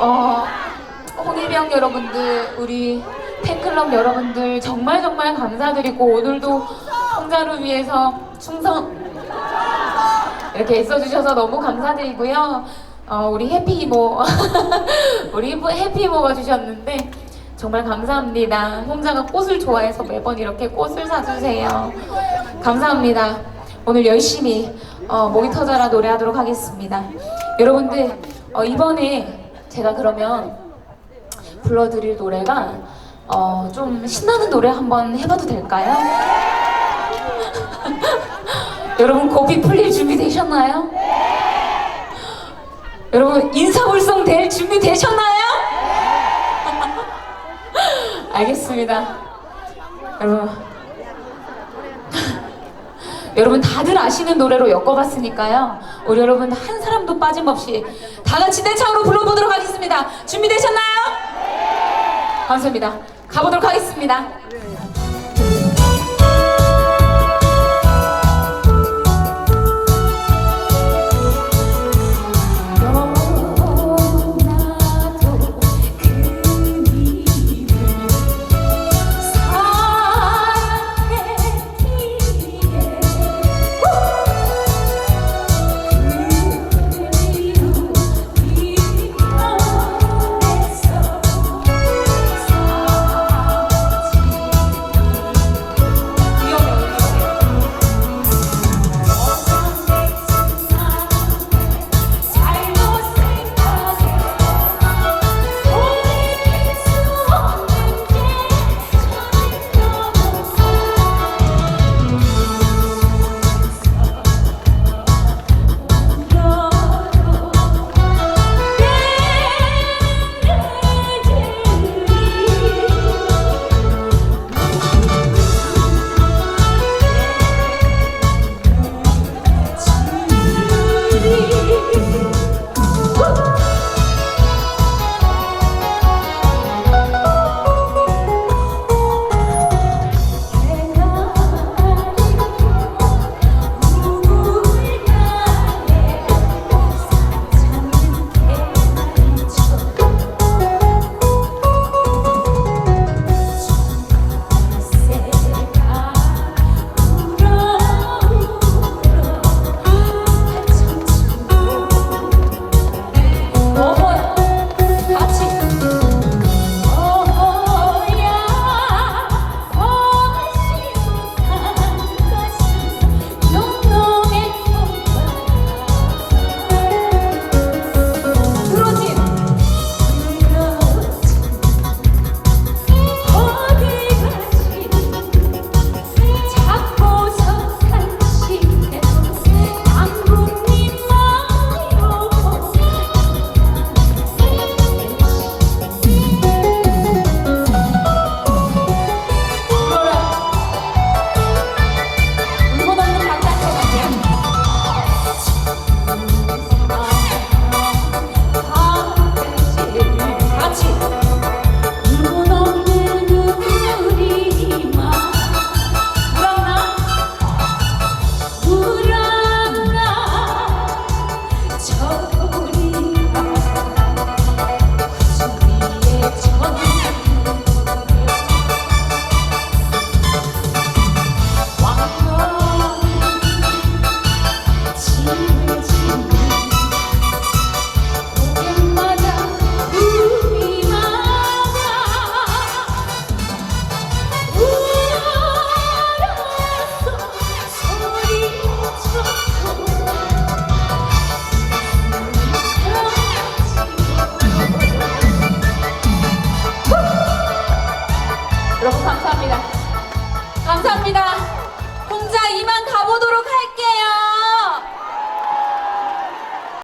어, 홍일병 여러분들, 우리 팬클럽 여러분들 정말 정말 감사드리고 오늘도 홍자를 위해서 충성 이렇게 애써주셔서 너무 감사드리고요. 어, 우리 해피 이모, 우리 해피 이모가 주셨는데 정말 감사합니다. 홍자가 꽃을 좋아해서 매번 이렇게 꽃을 사주세요. 감사합니다. 오늘 열심히 어, 목이 터져라 노래하도록 하겠습니다. 여러분들 어, 이번에 제가 그러면 불러드릴 노래가 어, 좀 신나는 노래 한번 해봐도 될까요? 여러분 고비 풀릴 준비 되셨나요? 여러분 인사불성 될 준비 되셨나요? 알겠습니다. 여러분 여러분 다들 아시는 노래로 엮어봤으니까요. 우리 여러분 한 사람도 빠짐없이 다 같이 떼창으로 불러보도록 하겠습니다. 준비되셨나요? 감사합니다. 가보도록 하겠습니다. 감사합니다. 감사합니다. 혼자 이만 가보도록 할게요.